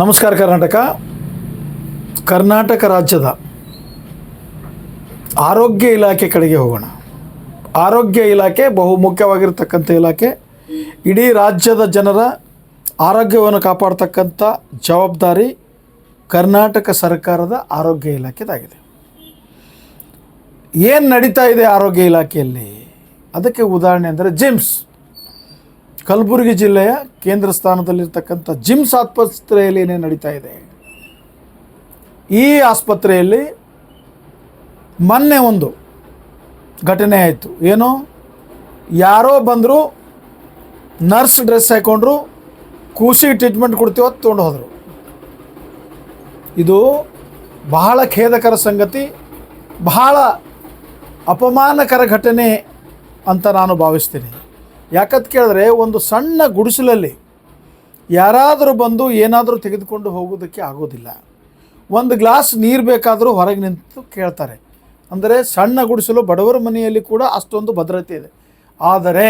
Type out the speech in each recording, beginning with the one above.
ನಮಸ್ಕಾರ ಕರ್ನಾಟಕ. ಕರ್ನಾಟಕ ರಾಜ್ಯದ ಆರೋಗ್ಯ ಇಲಾಖೆ ಕಡೆಗೆ ಹೋಗೋಣ. ಆರೋಗ್ಯ ಇಲಾಖೆ ಬಹು ಮುಖ್ಯವಾಗಿರ್ತಕ್ಕಂಥ ಇಲಾಖೆ. ಇಡೀ ರಾಜ್ಯದ ಜನರ ಆರೋಗ್ಯವನ್ನು ಕಾಪಾಡ್ತಕ್ಕಂಥ ಜವಾಬ್ದಾರಿ ಕರ್ನಾಟಕ ಸರ್ಕಾರದ ಆರೋಗ್ಯ ಇಲಾಖೆದಾಗಿದೆ. ಏನು ನಡೀತಾ ಇದೆ ಆರೋಗ್ಯ ಇಲಾಖೆಯಲ್ಲಿ? ಅದಕ್ಕೆ ಉದಾಹರಣೆ ಅಂದರೆ ಜಿಮ್ಸ್ ಕಲಬುರಗಿ ಜಿಲ್ಲೆಯ ಕೇಂದ್ರ ಸ್ಥಾನದಲ್ಲಿರ್ತಕ್ಕಂಥ ಜಿಮ್ಸ್ ಆಸ್ಪತ್ರೆಯಲ್ಲಿ ಏನೇ ನಡೀತಾ ಇದೆ. ಈ ಆಸ್ಪತ್ರೆಯಲ್ಲಿ ಮೊನ್ನೆ ಒಂದು ಘಟನೆ ಆಯಿತು. ಏನು? ಯಾರೋ ಬಂದರು, ನರ್ಸ್ ಡ್ರೆಸ್ ಹಾಕ್ಕೊಂಡ್ರು ಕೂಸಿ ಟ್ರೀಟ್ಮೆಂಟ್ ಕೊಡ್ತೀವೋ ತೊಗೊಂಡು ಹೋದರು. ಇದು ಬಹಳ ಖೇದಕರ ಸಂಗತಿ, ಬಹಳ ಅಪಮಾನಕರ ಘಟನೆ ಅಂತ ನಾನು ಭಾವಿಸ್ತೀನಿ. ಯಾಕಂತ ಕೇಳಿದ್ರೆ ಒಂದು ಸಣ್ಣ ಗುಡಿಸಲಲ್ಲಿ ಯಾರಾದರೂ ಬಂದು ಏನಾದರೂ ತೆಗೆದುಕೊಂಡು ಹೋಗೋದಕ್ಕೆ ಆಗೋದಿಲ್ಲ. ಒಂದು ಗ್ಲಾಸ್ ನೀರು ಬೇಕಾದರೂ ಹೊರಗೆ ನಿಂತು ಕೇಳ್ತಾರೆ. ಅಂದರೆ ಸಣ್ಣ ಗುಡಿಸಲು ಬಡವರ ಮನೆಯಲ್ಲಿ ಕೂಡ ಅಷ್ಟೊಂದು ಭದ್ರತೆ ಇದೆ. ಆದರೆ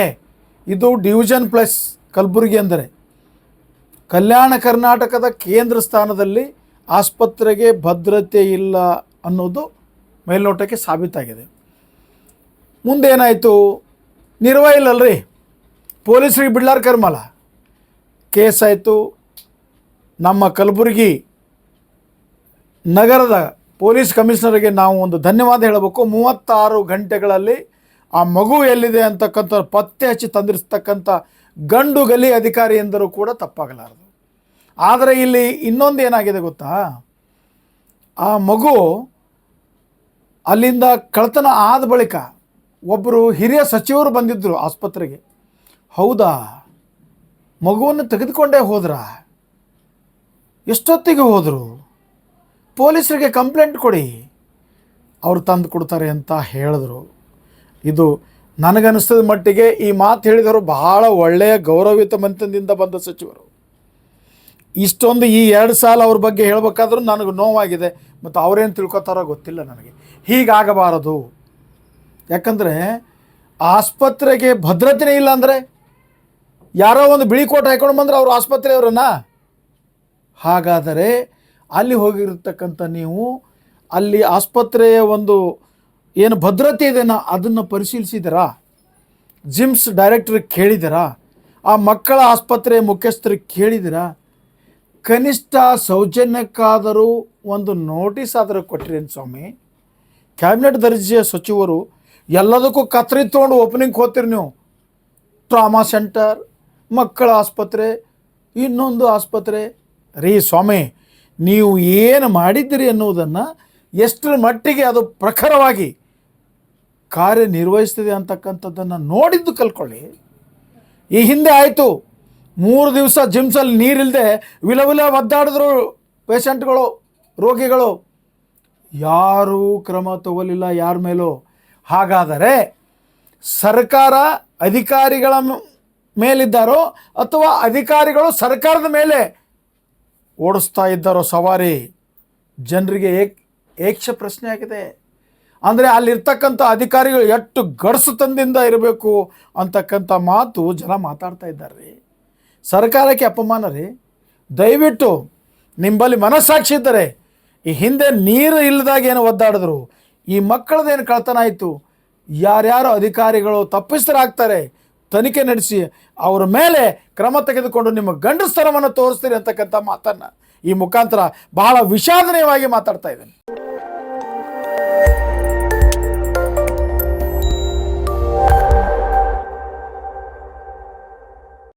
ಇದು ಡಿವಿಷನ್ ಪ್ಲಸ್ ಕಲಬುರಗಿ ಅಂದರೆ ಕಲ್ಯಾಣ ಕರ್ನಾಟಕದ ಕೇಂದ್ರ ಸ್ಥಾನದಲ್ಲಿ ಆಸ್ಪತ್ರೆಗೆ ಭದ್ರತೆ ಇಲ್ಲ ಅನ್ನೋದು ಮೇಲ್ನೋಟಕ್ಕೆ ಸಾಬೀತಾಗಿದೆ. ಮುಂದೇನಾಯಿತು? ನಿರ್ವಹಿಲ್ಲಲ್ರಿ ಪೊಲೀಸರಿಗೆ ಬಿಡ್ಲಾರ ಕರ್ಮಲ್ಲ ಕೇಸ್ ಆಯಿತು. ನಮ್ಮ ಕಲಬುರಗಿ ನಗರದ ಪೊಲೀಸ್ ಕಮಿಷನರ್ಗೆ ನಾವು ಒಂದು ಧನ್ಯವಾದ ಹೇಳಬೇಕು. ಮೂವತ್ತಾರು ಗಂಟೆಗಳಲ್ಲಿ ಆ ಮಗು ಎಲ್ಲಿದೆ ಅಂತಕ್ಕಂಥ ಪತ್ತೆ ಹಚ್ಚಿ ತಂದಿರಿಸ್ತಕ್ಕಂಥ ಗಂಡು ಗಲಿ ಅಧಿಕಾರಿ ಎಂದರೂ ಕೂಡ ತಪ್ಪಾಗಲಾರದು. ಆದರೆ ಇಲ್ಲಿ ಇನ್ನೊಂದು ಏನಾಗಿದೆ ಗೊತ್ತಾ? ಆ ಮಗು ಅಲ್ಲಿಂದ ಕಳ್ತನ ಆದ ಬಳಿಕ ಒಬ್ಬರು ಹಿರಿಯ ಸಚಿವರು ಬಂದಿದ್ದರು ಆಸ್ಪತ್ರೆಗೆ. ಹೌದಾ? ಮಗುವನ್ನು ತೆಗೆದುಕೊಂಡೇ ಹೋದ್ರ? ಎಷ್ಟೊತ್ತಿಗೆ ಹೋದರು? ಪೊಲೀಸರಿಗೆ ಕಂಪ್ಲೇಂಟ್ ಕೊಡಿ. ಅವರು ತಂದು ಕೊಡ್ತಾರೆ ಅಂತ ಹೇಳಿದ್ರು. ಇದು ನನಗನ್ನಿಸ್ತದ ಮಟ್ಟಿಗೆ ಈ ಮಾತು ಹೇಳಿದವರು ಬಹಳ ಒಳ್ಳೆಯ ಗೌರವಿತ ಮಂತದಿಂದ ಬಂದ ಸಚಿವರು. ಇಷ್ಟೊಂದು ಈ ಎರಡು ಸಾಲ ಅವ್ರ ಬಗ್ಗೆ ಹೇಳಬೇಕಾದ್ರೂ ನನಗೆ ನೋವಾಗಿದೆ ಮತ್ತು ಅವರೇನು ತಿಳ್ಕೊತಾರೋ ಗೊತ್ತಿಲ್ಲ ನನಗೆ. ಹೀಗಾಗಬಾರದು. ಯಾಕಂದರೆ ಆಸ್ಪತ್ರೆಗೆ ಭದ್ರತೆನೇ ಇಲ್ಲ ಅಂದರೆ ಯಾರೋ ಒಂದು ಬಿಳಿ ಕೋಟ್ ಹಾಕೊಂಡು ಬಂದ್ರೆ ಅವರು ಆಸ್ಪತ್ರೆಯವರನ್ನ ಹಾಗಾದರೆ ಅಲ್ಲಿ ಹೋಗಿರ್ತಕ್ಕಂಥ ನೀವು ಅಲ್ಲಿ ಆಸ್ಪತ್ರೆಯ ಒಂದು ಏನು ಭದ್ರತೆ ಇದೆನಾ ಅದನ್ನು ಪರಿಶೀಲಿಸಿದರಾ? ಜಿಮ್ಸ್ ಡೈರೆಕ್ಟ್ರಿಗೆ ಕೇಳಿದಿರಾ? ಆ ಮಕ್ಕಳ ಆಸ್ಪತ್ರೆಯ ಮುಖ್ಯಸ್ಥರಿಗೆ ಕೇಳಿದಿರಾ? ಕನಿಷ್ಠ ಸೌಜನ್ಯಕ್ಕಾದರೂ ಒಂದು ನೋಟಿಸ್ ಆದರೂ ಕೊಟ್ಟಿರೇನು ಸ್ವಾಮಿ? ಕ್ಯಾಬಿನೆಟ್ ದರ್ಜೆಯ ಸಚಿವರು ಎಲ್ಲದಕ್ಕೂ ಕತ್ರಿ ತೊಗೊಂಡು ಓಪನಿಂಗ್ ಹೋಗ್ತೀರಿ ನೀವು. ಟ್ರಾಮಾ ಸೆಂಟರ್ ಮಕ್ಕಳ ಆಸ್ಪತ್ರೆ, ಇನ್ನೊಂದು ಆಸ್ಪತ್ರೆ. ರೀ ಸ್ವಾಮಿ, ನೀವು ಏನು ಮಾಡಿದ್ದೀರಿ ಅನ್ನುವುದನ್ನು ಎಷ್ಟರ ಮಟ್ಟಿಗೆ ಅದು ಪ್ರಖರವಾಗಿ ಕಾರ್ಯನಿರ್ವಹಿಸ್ತಿದೆ ಅಂತಕ್ಕಂಥದ್ದನ್ನು ನೋಡಿದ್ದು ಕಲ್ಕೊಳ್ಳಿ. ಈ ಹಿಂದೆ ಆಯಿತು. ಮೂರು ದಿವಸ ಜಿಮ್ಸಲ್ಲಿ ನೀರಿಲ್ಲದೆ ವಿಲ ವಿಲ ಒದ್ದಾಡಿದ್ರು ಪೇಷಂಟ್ಗಳು, ರೋಗಿಗಳು. ಯಾರೂ ಕ್ರಮ ತಗೋಲಿಲ್ಲ ಯಾರ ಮೇಲೂ. ಹಾಗಾದರೆ ಸರ್ಕಾರ ಅಧಿಕಾರಿಗಳ ಮೇಲಿದ್ದಾರೋ ಅಥವಾ ಅಧಿಕಾರಿಗಳು ಸರ್ಕಾರದ ಮೇಲೆ ಓಡಿಸ್ತಾ ಇದ್ದಾರೋ ಸವಾರಿ ಜನರಿಗೆ ಏಕ್ ಏಕ್ಷ ಪ್ರಶ್ನೆ ಆಗಿದೆ ಅಂದರೆ ಅಲ್ಲಿರ್ತಕ್ಕಂಥ ಅಧಿಕಾರಿಗಳು ಎಷ್ಟು ಗಡಸು ತಂದಿಂದ ಇರಬೇಕು ಅಂತಕ್ಕಂಥ ಮಾತು ಜನ ಮಾತಾಡ್ತಾ ಇದ್ದಾರೆ. ರೀ ಸರ್ಕಾರಕ್ಕೆ ಅಪಮಾನ ರೀ. ದಯವಿಟ್ಟು ನಿಂಬಲ್ಲಿ ಮನಸ್ಸಾಕ್ಷಿ ಇದ್ದರೆ ಈ ಹಿಂದೆ ನೀರು ಇಲ್ಲದಾಗ ಏನು ಒದ್ದಾಡಿದ್ರು. ಈ ಮಕ್ಕಳದೇನು ಕಳ್ತನ ಆಯಿತು? ಯಾರ್ಯಾರು ಅಧಿಕಾರಿಗಳು ತಪ್ಪಿಸ್ತರಾಗ್ತಾರೆ ತನಿಖೆ ನಡೆಸಿ ಅವರ ಮೇಲೆ ಕ್ರಮ ತೆಗೆದುಕೊಂಡು ನಿಮ್ಮ ಗಂಡಸ್ತರವನ್ನು ತೋರಿಸ್ತೀರಿ ಅಂತಕ್ಕಂಥ ಮಾತನ್ನು ಈ ಮುಖಾಂತರ ಬಹಳ ವಿಷಾದನೀಯವಾಗಿ ಮಾತಾಡ್ತಾ ಇದ್ದೇನೆ.